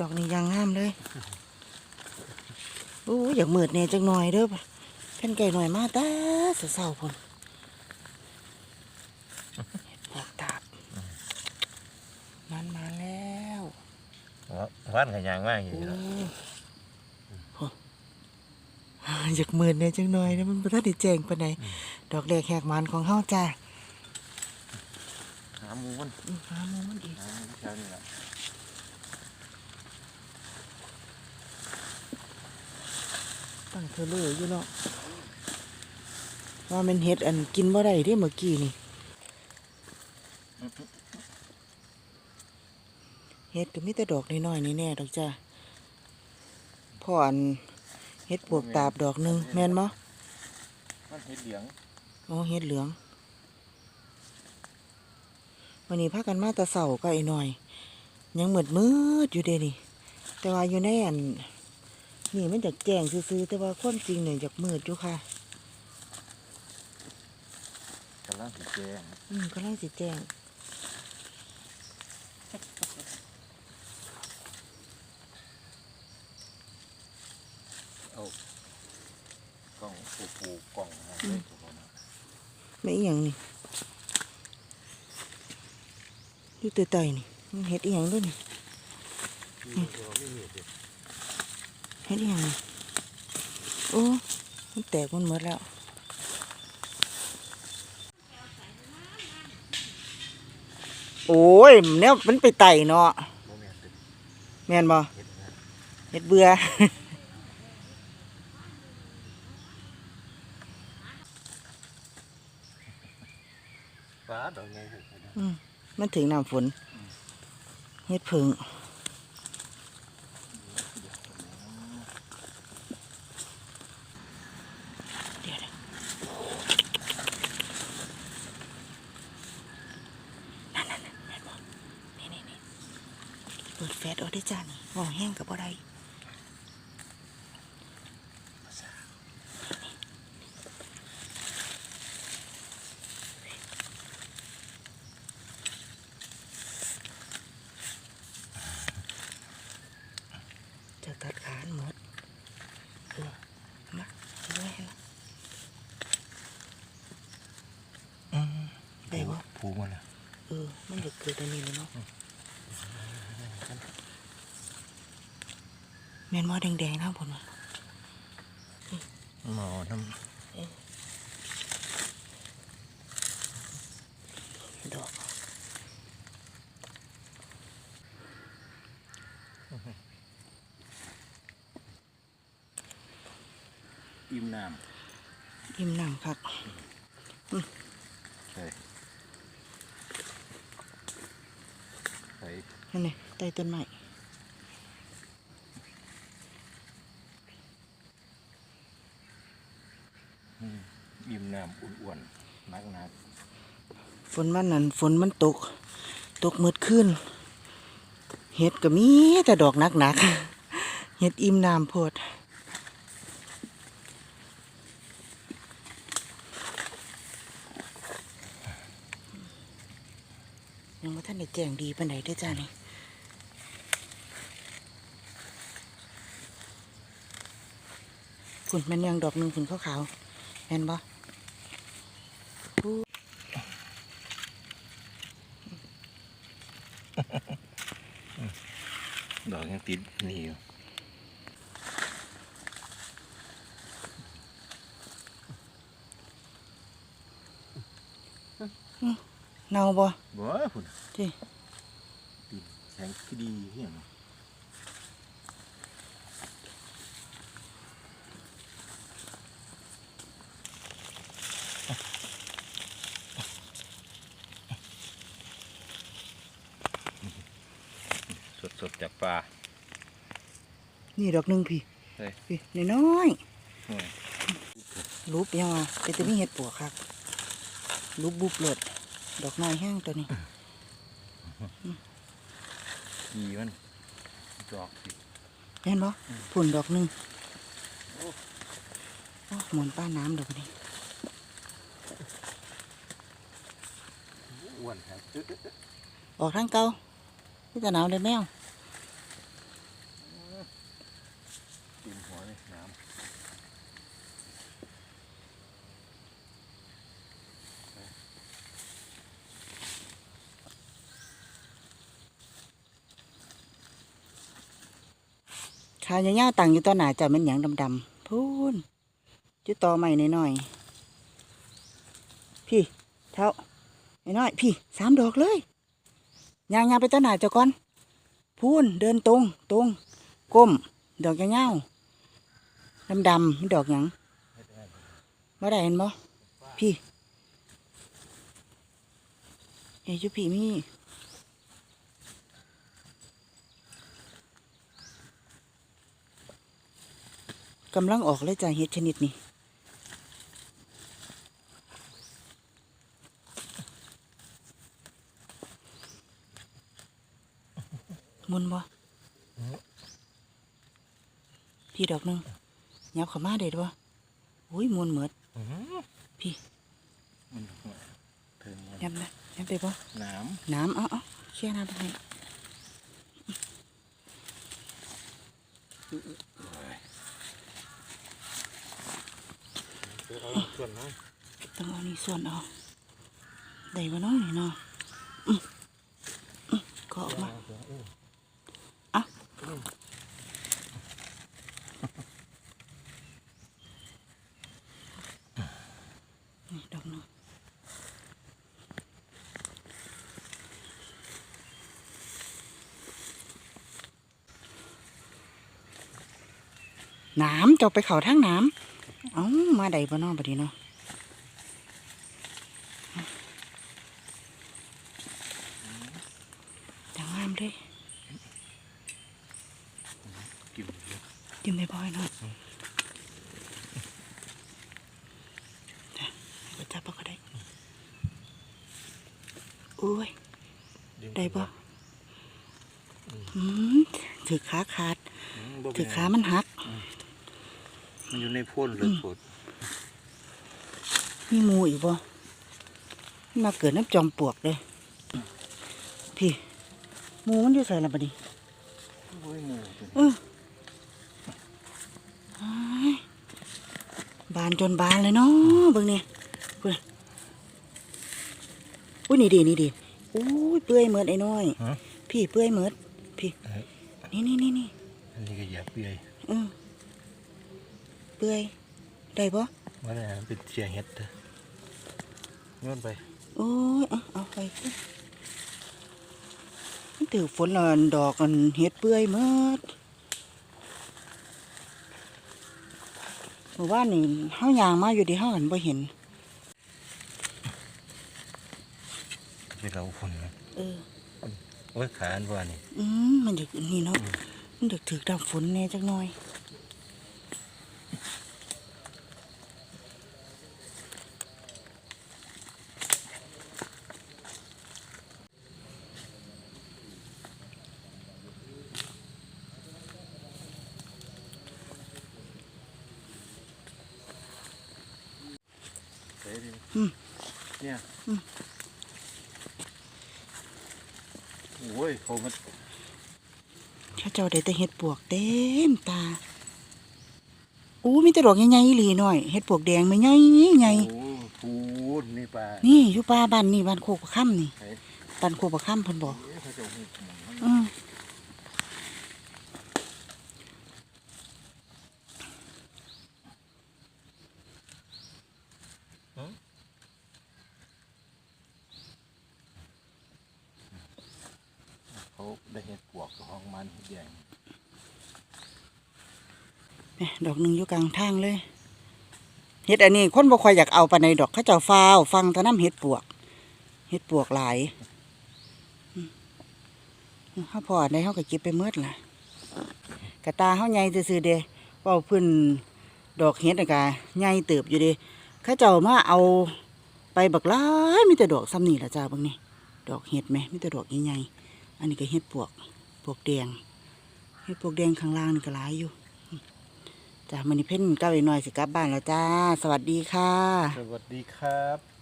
ดอกนี้ยางงามเลยโอ้ยอยากมืดเนี่ยจังหน่อยเด้อเพ่นไก่หน่อยมาตาเศร้าๆพุ่นเห็ดปวกตาบมันมาแล้วว่านขยางมากอยู่โอ้เนาะโหอยากมืดเนี่ยจังหน่อยนะมันบ่ทันได้แจ้งปานใดดอกแรกแหกมันของเฮาจ้าหาหมูมันอือหาหมูมันอีกหาเช้านี่แหละ ตั้งเธอเลยอยู่เนาะว่ามันเฮ็ดอันกินบ่ได้เด้เมื่อกี้นี่เฮ็ดก็มีแต่ดอกน้อยๆนี่แน่ดอกจ้าพ่ออันเฮ็ดปวกตาบดอกหนึงแม่นบ่มันเห็ดเหลืองอ๋อเฮ็ดเหลืองวันนี้พากันมาแตะเสาก็ไอ้หน่อย ยังมืดมืดๆอยู่เด้นี่แต่ว่าอยู่ในอัน นี่มันอยากแจ้งซื่อๆแต่ว่าความจริงเนี่ยอยากมืดอยู่ค่ะกำลังสีแดงอืมกำลังสิแจ้งกล่องปูปูกล่องหาเลยทุกคนนะไม่อีหยังนี่อยู่ใต้ๆนี่มันเฮ็ดอีหยังด้วยนี่มีตัวไม่มีสิ เฮ็ดอีหยังนี่โอ้มันแตกมันหมดแล้วโอ้ยเนี่ยมันไปไต่เนาะโมเมนต์แม่นบ่เห็ดนะเฮ็ดเบื่อฟ้าดอกไงเห็ดนะอืมมันถึงน้ำฝนเฮ็ดผึ่งเดี๋ยวๆนั่นๆๆเห็นบ่นี่ๆๆเปิดแฟลชเอา ได้จ้านี่บ่แห้งกับบ่ได้จะตัดขานหมดเออมาเอาไว้ให้ละอืมได้บ่ผูมันนะเออ มันจะเกิดอันนี้เลยเนาะแมนว่าแดงๆนะผมว่าหมอน้ำดอกอิ่มน้ยิ้มน้ำครับใส่ใส่นั่ไต้ต้นไม้ อิ่มน้ำอ้วนๆนักนักฝนมันนั่นฝนมันตก ตกมืดขึ้น เห็ดก็มีแต่ดอกหนักๆเห็ดอิ่มน้ำโพดยังว่าท่านได้แจงดีปานใดเด้วยจ้านี่ฝุ่นมันยังดอกหนึ่งฝุ่นขาวๆ แม่นบ่ดอกยังติดนี่อยู่เน่าบ่บ่พุ่นที่ติดแข็งที่ดีเหี้ยง สดๆจากป่านี่ดอกหนึ่งพี่เฮ้ย พี่น้อยโอ้ยๆรูปยังว่าแต่จะมีเห็ดปวกครับรูปบุบเลิดดอกน้อยแห้งตัวนี้ดีมันดอกสิเห็นบ่ผุ่นดอกหนึ่งโอ้หมุนป้าน้ำดอกนี้อ้วนครับออกทางเก่าพี่ตาหนาวเลยแมวาเงี้ยาๆตังอยู่ต่อหนาจ้าแมันหยังดำๆพูนจุดต่อใหม่หน่อยๆพี่เท่าน้อยๆพี่สามดอกเลยย่างไปต่อหนาเจ้าก่อนพูนเดินตรงตรงก้ม ดอกเงี้ยวๆดำๆมันดอกหยังมาได้เห็นบ่พี่เอ้ยจุพี่มี่ กำลังออกเลยจ้ะเห็ดชนิดนี้มุนบ่พี่ดอกหนึงยับเข้ามาได้ด้วยอุ้ยมุนเหมือดพี่มันถึงยับนะยับได้บ่น้น้ำเอาเอาเชี่ยน้ำไปให้ำ เอาส่วนน้อยต้องเอานี่ส่วนเอาได้บ่น้อยนี่เนาะก็ออกมาอะดอกหนึงน้ำจะไปเขาทางน้ำ เอ้ามาได้บ่เนอบัดนี้เนาะดังงามเลยกินเยอะกินได้บ่อยเนาะไปจับปก็ได้อุ้ยได้ปะอืมถือขาขาดอืมบ่เป็ถืนอไรขามันหักมัน อยู่ในพ่นเลยปวดมีหมูอีกบ่มันมาเกิดน้ำจอมปลวกเลยพี่หมูมันอยู่ใส่ละบัดนี้โอ้ยหมูตัวเอออ้ายบานจนบานเลยเนาะเบิ่งนี่เพื่อนอุ้ยนี่ดีนี่ดีอุ้ยเปื่อยเหมือดไอ้น้อยฮะพี่เปื่อยเหมือดพี่เอ้ยนี่นี่นี่นี่อันนี้ก็อย่าเปื่อยเออเปื่อยได้ปะว่าอะไรนะเป็นเชียเห็ดเด้อย้อนไปโอ้ยเอาเอาไปสิมันถือฝนและดอกอันเห็ดเปื่อยหมดเมื่อวานนี่เฮายางมาอยู่ดีเฮาหันบ่เห็นที่เราพ่นนะเออโอ้ยขาอันว่านี่อืมมันจะนี่เนาะมันจะถือดำฝนแน่จักหน่อย เนี่ยอืมโอ้ยเขามันข้าเจ้าได้แต่เห็ดปวกเต็มตาอู้มีแต่ดอกใหญ่ๆอีหลีหน่อยเห็ดปวกแดงไม่ใหญ่ใหญ่โอ้พูดนี่ปลานี่อยู่ป่าบ้านนี่บ้านโคกประค่ำนี่เฮ้ยบ้านโคกประค่ำเพิ่นบอกเอ้ยเขาจะหุบหมันอืม เขาได้เห็ดปวกกับห้องมันเห็ดแดง เนี่ย ดอกหนึ่งอยู่กลางทางเลยเห็ดอันนี้คนบ่ค่อยอยากเอาปานในดอกเขาเจ้าฟ้าวฟังตะน้ำเห็ดปวกเห็ดปวกหลายเขาพอได้เขาก็เก็บไปเมื่อล่ะกระตาเขาใหญ่ซื่อเด้เว่าพื้นดอกเห็ดน่ะกะใหญ่เติบอยู่เด้เขาเจ้ามาเอาไปบักหลายมีแต่ดอกซ้ำนี่ล่ะจ้าบางนี่ดอกเห็ดไหมมีแต่ดอกใหญ่ๆอันนี้ก็เห็ดปวกปวกแดงเห็ดปวกแดงข้างล่างนี่ก็หลายอยู่ จ้ามันนี่เพ่นก้าอีกหน่อยสิกลับบ้านแล้วจ้า สวัสดีค่ะ สวัสดีครับ